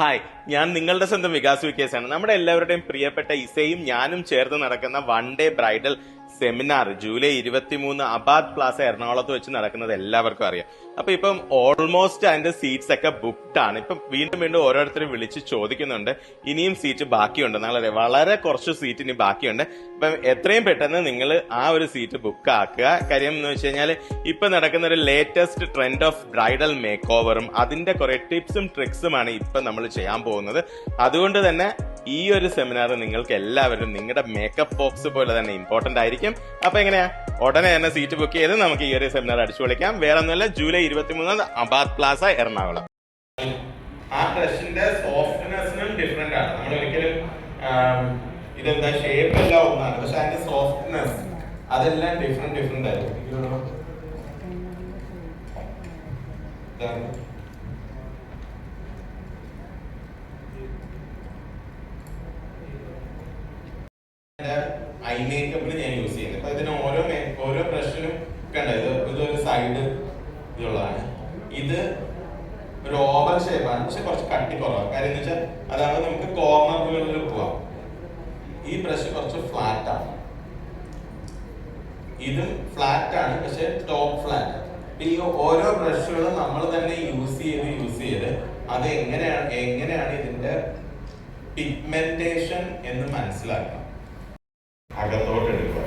Hi ഞാൻ നിങ്ങളുടെ സ്വന്തം വികാസ് വിക്കേസാണ്. നമ്മുടെ എല്ലാവരുടെയും പ്രിയപ്പെട്ട ഇസയും ഞാനും ചേർന്ന് നടക്കുന്ന one day bridal seminar July ഇരുപത്തിമൂന്ന് അബാദ് പ്ലാസ എറണാകുളത്ത് വെച്ച് നടക്കുന്നത് എല്ലാവർക്കും അറിയാം. അപ്പൊ ഇപ്പം ഓൾമോസ്റ്റ് അതിന്റെ സീറ്റ്സ് ഒക്കെ ബുക്ക്ഡ് ആണ്. ഇപ്പം വീണ്ടും വീണ്ടും ഓരോരുത്തരും വിളിച്ച് ചോദിക്കുന്നുണ്ട്. ഇനിയും സീറ്റ് ബാക്കിയുണ്ട്. വളരെ വളരെ കുറച്ച് സീറ്റ് ഇനി ബാക്കിയുണ്ട്. അപ്പം എത്രയും പെട്ടെന്ന് നിങ്ങൾ ആ ഒരു സീറ്റ് ബുക്ക് ആക്കുക. കാര്യം എന്ന് വെച്ച് കഴിഞ്ഞാൽ ഇപ്പൊ നടക്കുന്ന ഒരു latest trend of bridal make ഓവറും അതിന്റെ കുറെ ടിപ്സും ട്രിക്സുമാണ് ഇപ്പൊ നമ്മൾ ചെയ്യാൻ പോകുന്നത്. അതുകൊണ്ട് തന്നെ ഈ ഒരു സെമിനാർ നിങ്ങൾക്ക് എല്ലാവരും നിങ്ങളുടെ മേക്കപ്പ് ബോക്സ് പോലെ തന്നെ ഇമ്പോർട്ടന്റ് ആയിരിക്കും. അപ്പൊ എങ്ങനെയാ? ഉടനെ തന്നെ സീറ്റ് ബുക്ക് ചെയ്ത് നമുക്ക് ഈ ഒരു സെമിനാർ അടിച്ചു പൊളിക്കാം. വേറെ ഒന്നുമല്ല ജൂലൈ ഇരുപത്തിമൂന്ന് അബാദ് പ്ലാസ എറണാകുളം. ആ നമ്മൾ ഇതെന്താ ഷേപ്പ് എല്ലാം ഒന്നാണ്. പക്ഷെ അതിന്റെ സോഫ്റ്റ്നെസ് അതെല്ലാം ഡിഫറെന്റ് ഡിഫറെന്റ് ആയിരിക്കും ഇതാണ്. ഐ മേക്കപ്പിൽ ഞാൻ യൂസ് ചെയ്യുന്നത് അപ്പൊ ഇതിന് ഓരോ മേ- ഓരോ ബ്രഷിനും കണ്ടോ ഇത് ഇതൊരു സൈഡ് ഇതുള്ളതാണ് ഇത് ഒരു ഓവൽ ഷേപ്പാണ് പക്ഷെ കുറച്ച് കട്ടി കുറവാണ് കാര്യം എന്ന് വെച്ചാൽ അതായത് നമുക്ക് കോർണറുകളിൽ പോവാം. ഈ ബ്രഷ് കുറച്ച് ഫ്ലാറ്റ് ആണ്. ഇതും ഫ്ലാറ്റ് ആണ് പക്ഷെ ടോപ്പ് ഫ്ലാറ്റ് ഈ ഓരോ ബ്രഷുകളും നമ്മൾ തന്നെ യൂസ് ചെയ്ത് യൂസ് ചെയ്ത് അത് എങ്ങനെയാണ് എങ്ങനെയാണ് ഇതിന്റെ പിഗ്മെന്റേഷൻ എന്ന് മനസ്സിലാക്കണം. അകത്തോട്ട് എടുക്കുക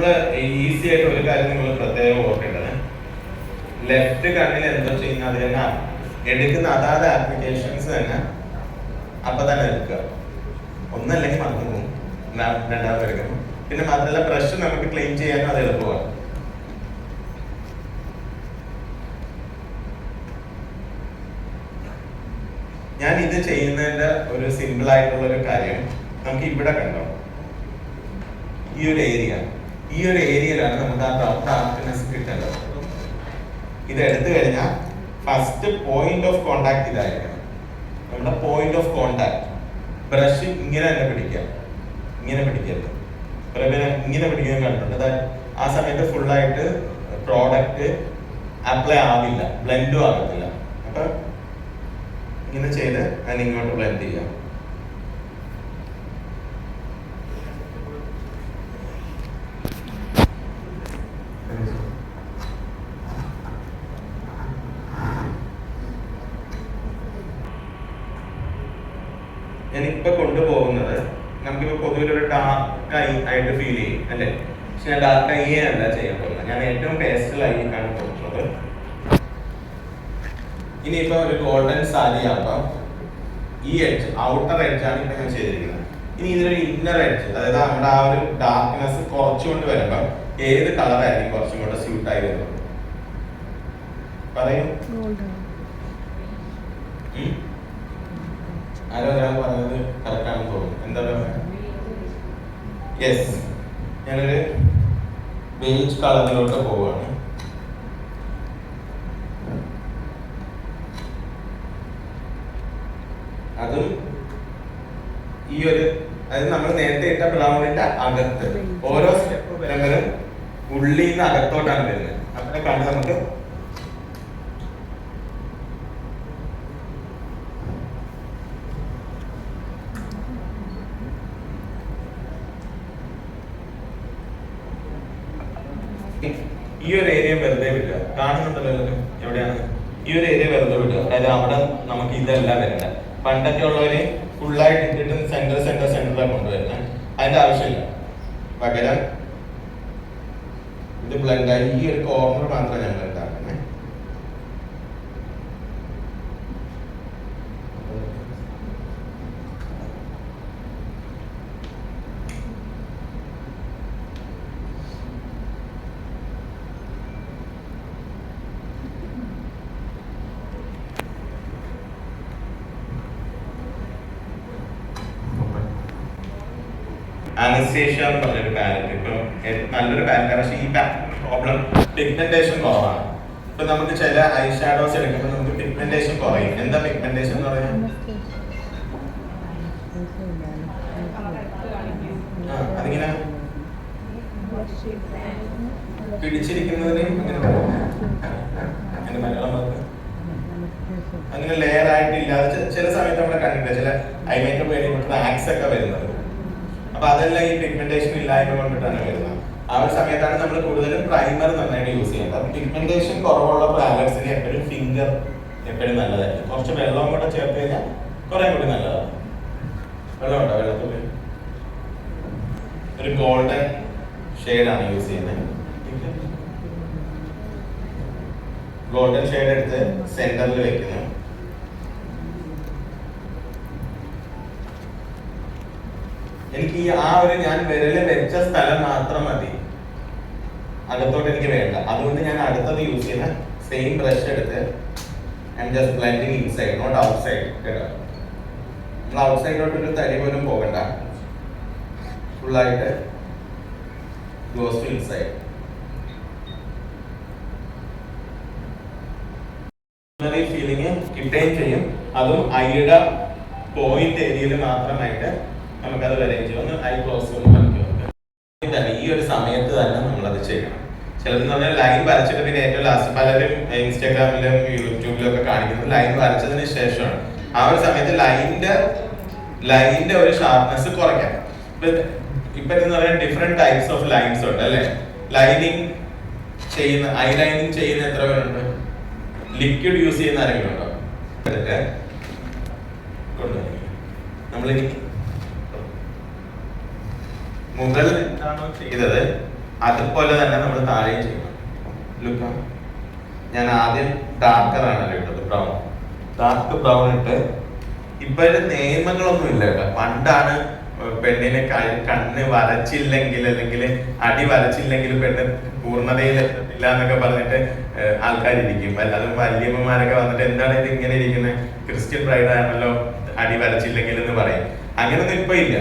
നമ്മൾ ഈസി ആയിട്ട് ഒരു കാര്യം നിങ്ങൾ പ്രത്യേകം ഓർക്കേണ്ടത്. ലെഫ്റ്റ് കണ്ണിൽ എന്തോ ചെയ്യുന്ന അത് തന്നെ എടുക്കുന്ന അതാത് ആപ്ലിക്കേഷൻസ് തന്നെ അപ്പൊ തന്നെ എടുക്കുക. ഒന്നല്ലെങ്കിൽ മറന്നു പോകും. രണ്ടാമത് എടുക്കുന്നു. പിന്നെ മാത്രമല്ല ബ്രഷ് നമുക്ക് ക്ലീൻ ചെയ്യാനും അത് എളുപ്പമാണ്. ഞാൻ ഇത് ചെയ്യുന്നതിന്റെ ഒരു സിമ്പിൾ ആയിട്ടുള്ള ഒരു കാര്യം നമുക്ക് ഇവിടെ കണ്ടോ? ഈ ഒരു ഏരിയ ഈ ഒരു ഏരിയയിലാണ് നമുക്ക് ആ ഡാർക്ക്നെസ് കിട്ടേണ്ടത്. ഇത് എടുത്തു കഴിഞ്ഞാൽ ഫസ്റ്റ് പോയിന്റ് ഓഫ് കോണ്ടാക്ട് ഇതായിരിക്കണം. നമ്മുടെ പോയിന്റ് ഓഫ് കോണ്ടാക്ട് ബ്രഷ് ഇങ്ങനെ തന്നെ പിടിക്കാം ഇങ്ങനെ പിടിക്കരുത്. പ്രവീണ ഇങ്ങനെ പിടിക്കുന്നത് കണ്ടിട്ടുണ്ട്. ആ സമയത്ത് ഫുള്ളായിട്ട് പ്രോഡക്റ്റ് അപ്ലൈ ആവില്ല. ബ്ലെൻഡും ആകത്തില്ല അപ്പൊ ഇങ്ങനെ ചെയ്ത് അതിനിങ്ങോട്ട് ബ്ലെൻഡ് ചെയ്യാം ഞാനിപ്പോ കൊണ്ടുപോകുന്നത് നമുക്കിപ്പോ പൊതുവിൽ ഒരു ഡാർക്ക് ഐ ആയിട്ട് ഫീൽ ചെയ്യും അല്ലേ? പക്ഷെ ഞാൻ ഡാർക്ക് ഐ അല്ല ചെയ്യാൻ പോകുന്നത്. ഞാൻ ഏറ്റവും ആണ് കൊടുക്കുന്നത് ഇനിയിപ്പോ ഒരു ഗോൾഡൻ സാരി ആകാം ഈ എഡ്ജ് ഔട്ടർ എഡ്ജ് ആണ് ഇപ്പൊ ഞാൻ ചെയ്തിരിക്കുന്നത്. ഇനി ഇതിനൊരു ഇന്നർ എഡ്ജ് അതായത് നമ്മുടെ ആ ഒരു ഡാർക്ക്നെസ് കുറച്ചുകൊണ്ട് വരുമ്പോ ഏത് കളർ ആയിരിക്കും കുറച്ചും കൂടെ സ്യൂട്ട് ആയി വരുന്നത്? പറയൂ? ആരോ ഒരാൾ പറഞ്ഞത് കറക്റ്റാണെന്ന് തോന്നുന്നു. എന്താ പറയുക യെസ് ഞാനൊരു ബേജ് കളറിലോട്ട് പോവുകയാണ്. അതും ഈ ഒരു അതായത് നമ്മൾ നേരത്തെ ഇട്ട പ്ലാവിന്റെ അകത്ത്. ഓരോ സ്റ്റെപ്പ് വരുമ്പോഴും ഉള്ളിൽ നിന്ന് അകത്തോട്ടാണ് വരുന്നത്. അപ്പൊ കണ്ട് നമുക്ക് ഈ ഒരു ഏരിയ വെറുതെ വിടുക. കാണുന്നുണ്ടല്ലോ? എവിടെയാണ്? ഈ ഒരു ഏരിയ വെറുതെ വിടുക. അതായത് അവിടെ നമുക്ക് ഇതല്ല വരണ്ട. പണ്ടൊക്കെ ഉള്ളവര് ഫുള്ളായിട്ട് ഇട്ടിട്ട് സെന്റർ സെന്റർ സെന്ററിലാണ് കൊണ്ടുവരുന്നത് അതിന്റെ ആവശ്യമില്ല. പകരം ഇത് ബ്ലെൻഡായി ഈ ഒരു കോർണർ മാത്രമേ ഞാൻ ബ്ലെൻഡ് ആക്കുന്നത് അനസ്തേഷ്യ എന്ന് പറഞ്ഞൊരു പാലറ്റ് ഇപ്പം നല്ലൊരു പാലറ്റ് പക്ഷെ ഈ പ്രോബ്ലം പിഗ്മെന്റേഷൻ കുറവാണ്. ഇപ്പൊ നമുക്ക് ചില ഐ ഷാഡോസ് എടുക്കുമ്പോൾ നമുക്ക് പിഗ്മെന്റേഷൻ കുറയും. എന്താ പിഗ്മെന്റേഷൻ എന്ന് ആ, അതിങ്ങനെ പിടിച്ചിരിക്കുന്നതിന് വരും. മലയാളം അങ്ങനെ ലെയർ ആയിട്ട് ഇല്ലാതെ ചില സമയത്ത് നമ്മളെ കണ്ടിട്ടില്ല ചില ഐ മേക്കപ്പ് കഴിഞ്ഞിട്ട് ആക്സ് ഒക്കെ വരുന്നത് അപ്പൊ അതെല്ലാം ഈ പിഗ്മെന്റേഷൻ ഇല്ലായ്മ കൊണ്ടിട്ടാണ് വരുന്നത്. ആ ഒരു സമയത്താണ് നമ്മൾ കൂടുതലും പ്രൈമർ നന്നായിട്ട് യൂസ് ചെയ്യുന്നത്. അപ്പൊ പിഗ്മെന്റേഷൻ കുറവുള്ള പാലറ്റ്സിന് എപ്പോഴും ഫിംഗർ എപ്പോഴും നല്ലതായിരിക്കും. കുറച്ച് വെള്ളം കൂടെ ചേർത്ത് കഴിഞ്ഞാൽ കുറെ കൂടി നല്ലതാണ്. വെള്ളമുണ്ടോ വെള്ളത്തിൽ ഒരു ഗോൾഡൻ ഷെയ്ഡാണ് യൂസ് ചെയ്യുന്നത്. ഗോൾഡൻ ഷെയ്ഡ് എടുത്ത് സെന്ററിൽ വെക്കുന്നു എനിക്ക് ഈ ആ ഒരു ഞാൻ വിരൽ വെച്ച സ്ഥലം മാത്രം മതി. അകത്തോട്ട് എനിക്ക് വേണ്ട. അതുകൊണ്ട് ഞാൻ അടുത്തത് യൂസ് ചെയ്യുന്ന സെയിം ബ്രഷ് എടുത്ത് I just blending inside not outside കേട്ടോ. നമ്മൾ ഔട്ട് ഒരു തരി പോലും പോകണ്ട. ഫുള്ളായിട്ട് ഗോസ് ടു ഇൻസൈഡ് ഫീലിംഗ് കിട്ടുകയും ചെയ്യും. അതും ഐയുടെ പോയിന്റ് ഏരിയയിൽ മാത്രമായിട്ട് നമുക്കത് ചെയ്യും ഒന്ന് ഐ ക്ലോസ് ഒന്ന് മനസ്സിൽ തന്നെ ഈ ഒരു സമയത്ത് തന്നെ നമ്മളത് ചെയ്യണം. ചിലതെന്ന് പറഞ്ഞാൽ ലൈൻ വരച്ചിട്ട് പിന്നെ ഏറ്റവും ലാസ്റ്റ് പലരും ഇൻസ്റ്റാഗ്രാമിലും യൂട്യൂബിലും ഒക്കെ കാണിക്കുന്നത് ലൈൻ വരച്ചതിന് ശേഷമാണ്. ആ ഒരു സമയത്ത് ലൈനിന്റെ ലൈനിന്റെ ഒരു ഷാർപ്നെസ് കുറയ്ക്കാം. ഇപ്പൊ- എന്ന് പറയാൻ ഡിഫറെന്റ് ടൈപ്സ് ഓഫ് ലൈൻസ് ഉണ്ട് അല്ലെ? ലൈനിങ് ചെയ്യുന്ന ഐ ലൈനിങ് ചെയ്യുന്ന എത്ര പേരുണ്ട്? ലിക്വിഡ് യൂസ് ചെയ്യുന്ന ആരെങ്കിലും ഉണ്ടോ? കൊണ്ടുവരും നമ്മളിനി മുകളിൽ എന്താണോ ചെയ്തത്? അതുപോലെ തന്നെ നമ്മൾ താഴെയും ചെയ്യണം. ലുക്ക ഞാൻ ആദ്യം ഡാർക്കർ ആണല്ലോ ഇട്ടത് ബ്രൗൺ ഡാർക്ക് ബ്രൗൺ ഇട്ട്. ഇപ്പോഴും നിയമങ്ങളൊന്നും ഇല്ല കേട്ടോ. പണ്ടാണ് പെണ്ണിനെ കണ്ണ് വരച്ചില്ലെങ്കിൽ അല്ലെങ്കിൽ അടി വരച്ചില്ലെങ്കിൽ പെണ്ണ് പൂർണതയിൽ എത്തത്തില്ല എന്നൊക്കെ പറഞ്ഞിട്ട് ആൾക്കാർ ഇരിക്കും അതും വല്യമ്മമാരൊക്കെ വന്നിട്ട് എന്താണ് ഇത് ഇങ്ങനെ ഇരിക്കുന്നത് ക്രിസ്ത്യൻ ബ്രൈഡ് ആണല്ലോ അടി വരച്ചില്ലെങ്കിൽ എന്ന് പറയും. അങ്ങനൊന്നും ഇപ്പൊ ഇല്ല.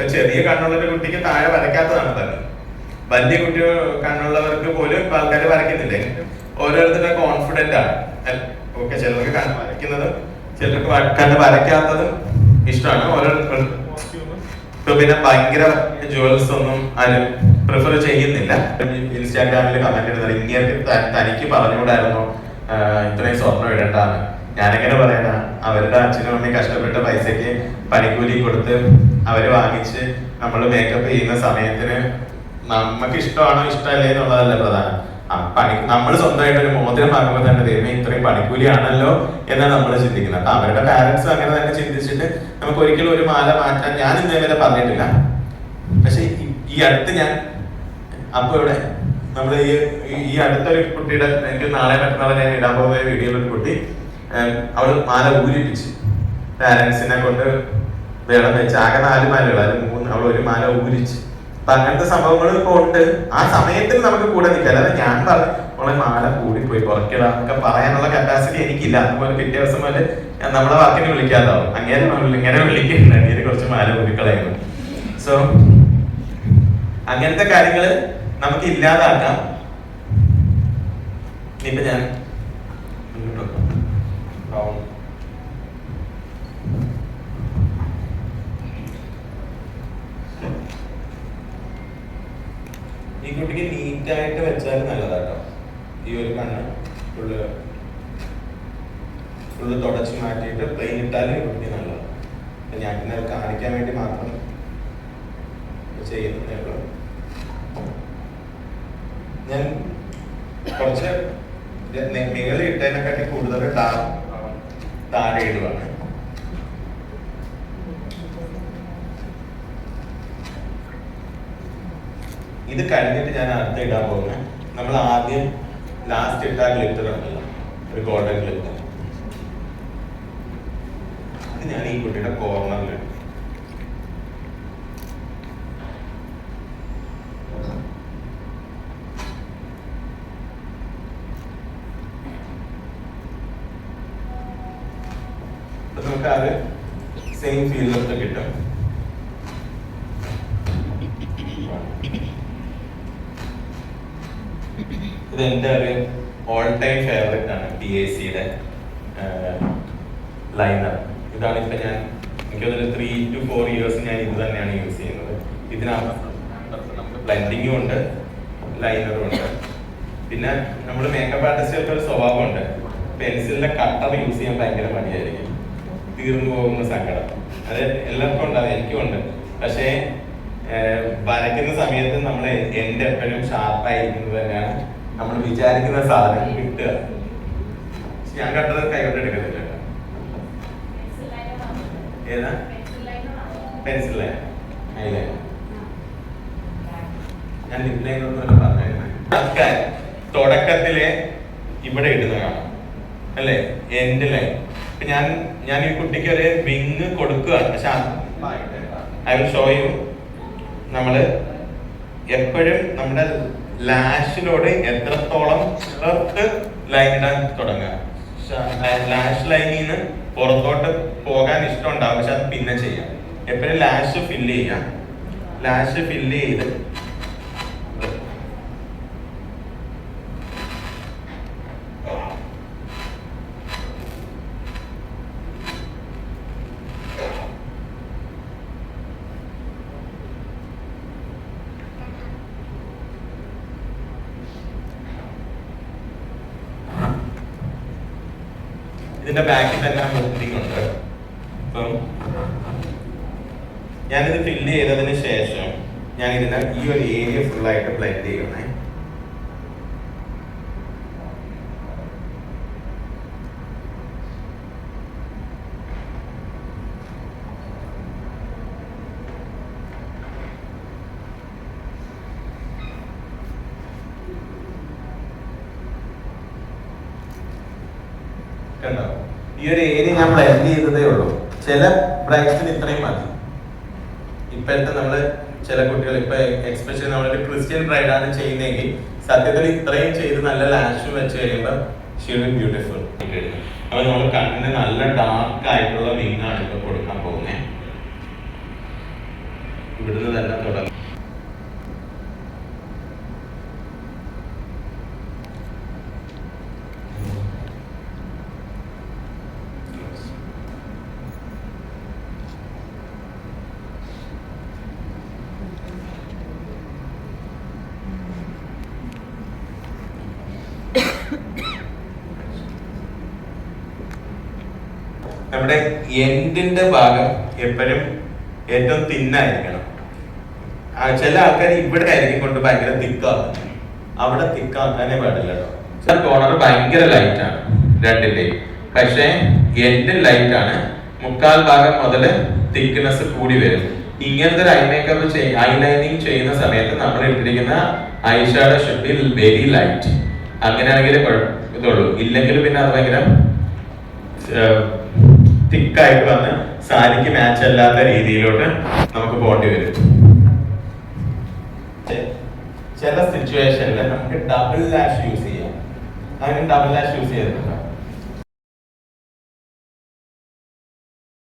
ഇപ്പൊ ചെറിയ കണ്ണുള്ള കുട്ടിക്ക് താഴെ വരയ്ക്കാത്തതാണ് തന്നെ വലിയ കുട്ടി കണ്ണുള്ളവർക്ക് പോലും ആൾക്കാർ വരയ്ക്കുന്നില്ല? ഓരോരുത്തരുടെ കോൺഫിഡന്റ് ആണ്. ഓക്കെ ചിലർക്ക് കണ്ണ് വരയ്ക്കുന്നത് ചിലർക്ക് കണ്ണ് വരയ്ക്കാത്തതും ഇഷ്ടമാണ്. ഓരോരുത്തർ ഇപ്പൊ പിന്നെ ഭയങ്കര ജുവൽസ് ഒന്നും ആരും പ്രിഫർ ചെയ്യുന്നില്ല. ഇൻസ്റ്റാഗ്രാമിൽ കമന്റ് ഇടുന്നത് ഇങ്ങനെ തനിക്ക് പറഞ്ഞുകൂടായിരുന്നു. ഇത്രയും സ്വർണം ഇടണ്ടാന്ന് ഞാനെങ്ങനെ പറയാനാ അവരുടെ അച്ഛനും അമ്മയും കഷ്ടപ്പെട്ട പൈസക്ക് പണിക്കൂലി കൊടുത്ത് അവർ വാങ്ങിച്ച് നമ്മൾ മേക്കപ്പ് ചെയ്യുന്ന സമയത്തിന് നമുക്ക് ഇഷ്ടമാണോ ഇഷ്ടമല്ലേ എന്നുള്ളതല്ല പ്രധാനം. പണി നമ്മൾ സ്വന്തമായിട്ട് ഒരു മോതിരം വാങ്ങുമ്പോൾ തന്നെ ദൈവം ഇത്രയും പണിക്കൂലിയാണല്ലോ എന്നാണ് നമ്മൾ ചിന്തിക്കുന്നത്. അപ്പൊ അവരുടെ പാരന്റ്സ് അങ്ങനെ തന്നെ ചിന്തിച്ചിട്ട് നമുക്ക് ഒരിക്കലും ഒരു മാല മാറ്റാൻ ഞാൻ ഇന്നേവരെ പറഞ്ഞിട്ടില്ല. പക്ഷെ ഈ- അടുത്ത് ഞാൻ അപ്പൊ ഇവിടെ നമ്മൾ ഈ- ഈ അടുത്തൊരു കുട്ടിയുടെ എനിക്ക് നാളെ മറ്റന്നാളെ ഞാൻ ഇടാൻ പോകുന്ന വീഡിയോയിൽ ഒരു കുട്ടി ഏം, അവൾ മാല ഊരിപ്പിച്ച്. പാരൻസിനെ കൊണ്ട് വേണം വെച്ച് ആകെ നാല് മാലകൾ അതിൽ മൂന്ന് അവൾ ഒരു മാല ഊരിച്ച്. അപ്പൊ അങ്ങനത്തെ സംഭവങ്ങൾ ഉണ്ട്. ആ സമയത്തിൽ നമുക്ക് കൂടെ നിൽക്കാം. അല്ലാതെ ഞാൻ പറഞ്ഞു അവളെ മാല കൂടിപ്പോയി കുറയ്ക്കടാ എന്നൊക്കെ പറയാനുള്ള കപ്പാസിറ്റി എനിക്കില്ല. അതുപോലെ പിറ്റേ ദിവസം ഞാൻ നമ്മളെ വാക്കിന് വിളിക്കാതാവും അങ്ങനെ ഇങ്ങനെ വിളിക്കുന്നുണ്ട് കുറച്ച് മാല ഊരിക്കളയുന്നു സോ അങ്ങനത്തെ കാര്യങ്ങൾ നമുക്ക് ഇല്ലാതാക്കാം. ഇപ്പൊ ഞാൻ ഈ നീറ്റ് ആയിട്ട് വെച്ചാൽ നല്ലതാട്ടോ. ഈ ഒരു കണ്ണ് ഫുള്ള് ഫുള്ള് തുടച്ച് മാറ്റിയിട്ട് പ്ലെയിൻ ഇട്ടാലും ഈ നല്ലതാണ്. ഞാൻ പിന്നെ കാണിക്കാൻ വേണ്ടി മാത്രം ചെയ്യുന്നതേ ഉള്ളൂ. ഞാൻ കുറച്ച് മികളി ഇട്ടതിനെക്കാട്ടി കൂടുതൽ ഡാർക്ക് താഴെ ഇടുവാണ്. ഇത് കഴിഞ്ഞിട്ട് ഞാൻ അടുത്ത ഇടാൻ പോകുന്നത് നമ്മൾ ആദ്യം ലാസ്റ്റ് ഇട്ട ഗ്ലിറ്റർ ഉണ്ടല്ലോ. ഒരു ഗോൾഡൻ ഗ്ലിറ്റർ അത് ഞാൻ ഈ കുട്ടിയുടെ കോർണറിൽ നമുക്ക് ആ ഒരു സെയിം ഫീലിലൊക്കെ കിട്ടും. ഇത് എന്റെ ഒരു ഓൾ ടൈം ഫേവറേറ്റ് ആണ് പി എ സിയുടെ ലൈനർ ഇതാണ് ഇപ്പൊ ഞാൻ എനിക്കതൊരു ത്രീ ടു ഫോർ ഇയേഴ്സ് ഞാൻ ഇത് തന്നെയാണ് യൂസ് ചെയ്യുന്നത്. ഇതിനകത്ത് ബ്ലെൻഡിങ്ങും ഉണ്ട് ലൈനറും ഉണ്ട്. പിന്നെ നമ്മൾ മേക്കപ്പ് ആർട്ടിസ്റ്റ് ഒരു സ്വഭാവമുണ്ട് പെൻസിലിന്റെ കട്ടർ യൂസ് ചെയ്യാൻ ഭയങ്കര മടിയായിരിക്കും. തീർന്നു പോകുന്ന സങ്കടം. അത് എല്ലാവർക്കും ഉണ്ടാവും എനിക്കും ഉണ്ട്. പക്ഷേ വരയ്ക്കുന്ന സമയത്ത് നമ്മൾ എന്റെ എപ്പോഴും ഷാർപ്പായിരിക്കുന്നത് തന്നെയാണ്. നമ്മൾ വിചാരിക്കുന്ന സാധനം കിട്ടുക. ഞാൻ കണ്ടത് കൈകൊണ്ട് എടുക്കത്തില്ല കേട്ടോ. ഏതാ? പെൻസിൽ ലൈൻ ലൈൻ ഞാൻ ഒന്നും പറഞ്ഞായിരുന്നു ആൾക്കാർ തുടക്കത്തിലെ ഇവിടെ ഇടുന്ന കാണാം. അല്ലേ? എൻഡ് ലൈൻ ഇപ്പൊ ഞാൻ ഞാൻ ഈ കുട്ടിക്ക് ഒരു വിങ് കൊടുക്കുകയാണ്. പക്ഷെ ഐ വിൽ ഷോ യു നമ്മൾ എപ്പോഴും നമ്മുടെ ലാഷിലോട് എത്രത്തോളം ചേർത്ത് ലൈൻ ഇടാൻ തുടങ്ങുക ലാഷ് ലൈനിൽ നിന്ന് പുറത്തോട്ട് പോകാൻ ഇഷ്ടമുണ്ടാവും പക്ഷെ അത് പിന്നെ ചെയ്യാം. എപ്പോഴും ലാഷ് ഫില്ല് ചെയ്യാം. ലാഷ് ഫില്ല് ചെയ്ത് ഇതിന്റെ ബാക്കിൽ തന്നെ ബുക്കിംഗ് ഉണ്ട് അപ്പം ഞാനിത് ഫില്ല് ചെയ്തതിന് ശേഷം ഞാൻ ഇതിനെ ഈ ഒരു ഏരിയ ഫുൾ ആയിട്ട് ബ്ലെൻഡ് ചെയ്യണേ കണ്ടോ? ഈ ഒരു ഏരിയ ഞാൻ ബ്ലെൻഡ് ചെയ്തതേ ഉള്ളൂ. ചില ബ്രൈറ്റ്സിന് ഇത്രയും മതി. ഇപ്പോഴത്തെ നമ്മൾ ചില കുട്ടികൾ ഇപ്പൊ എക്സ്പെഷ്യലി നമ്മളൊരു ക്രിസ്ത്യൻ ബ്രൈഡാണ് ചെയ്യുന്നതെങ്കിൽ സത്യത്തിൽ ഇത്രയും ചെയ്ത് നല്ല ലാഷ് വെച്ച് കഴിയുമ്പോൾ ഷീഡ് ബ്യൂട്ടിഫുൾ അപ്പൊ നമ്മൾ കണ്ണിന് നല്ല ഡാർക്ക് ആയിട്ടുള്ള മീനാണ് ഇപ്പൊ കൊടുക്കാൻ പോകുന്നത് ഇവിടുന്ന് തന്നെ നമ്മുടെ എൻഡിന്റെ ഭാഗം എപ്പോഴും ഏറ്റവും തിന്നായിരിക്കണം. ചില ആൾക്കാർ ഇവിടെ ആയിരിക്കും കൊണ്ട് ഭയങ്കര തിക്കാക്കും. അവിടെ തിക്കാക്കാനേ പാടില്ല കേട്ടോ. ചില കോർണർ ഭയങ്കര ലൈറ്റ് ആണ് രണ്ടിന്റെയും പക്ഷേ എൻഡ് ലൈറ്റ് ആണ്. മുക്കാൽ ഭാഗം മുതൽ തിക്നെസ് കൂടി വരും. ഇങ്ങനത്തെ ഒരു ഐ മേക്കപ്പ് ഐ ലൈനിങ് ചെയ്യുന്ന സമയത്ത് നമ്മൾ ഇട്ടിരിക്കുന്ന eye shadow should be very light അങ്ങനെയാണെങ്കിൽ ഇതുള്ളൂ. ഇല്ലെങ്കിൽ പിന്നെ അത് ഭയങ്കര തിക്കായിട്ട് വന്ന് സാരിക്ക് മാച്ച് അല്ലാത്ത രീതിയിലോട്ട് നമുക്ക് പോകേണ്ടി വരും. ചില സിറ്റുവേഷനിൽ നമുക്ക് ഡബിൾ ലാഷ് യൂസ് ചെയ്യാം. അതിന് ഡബിൾ ലാഷ് യൂസ് ചെയ്തിട്ടുണ്ട്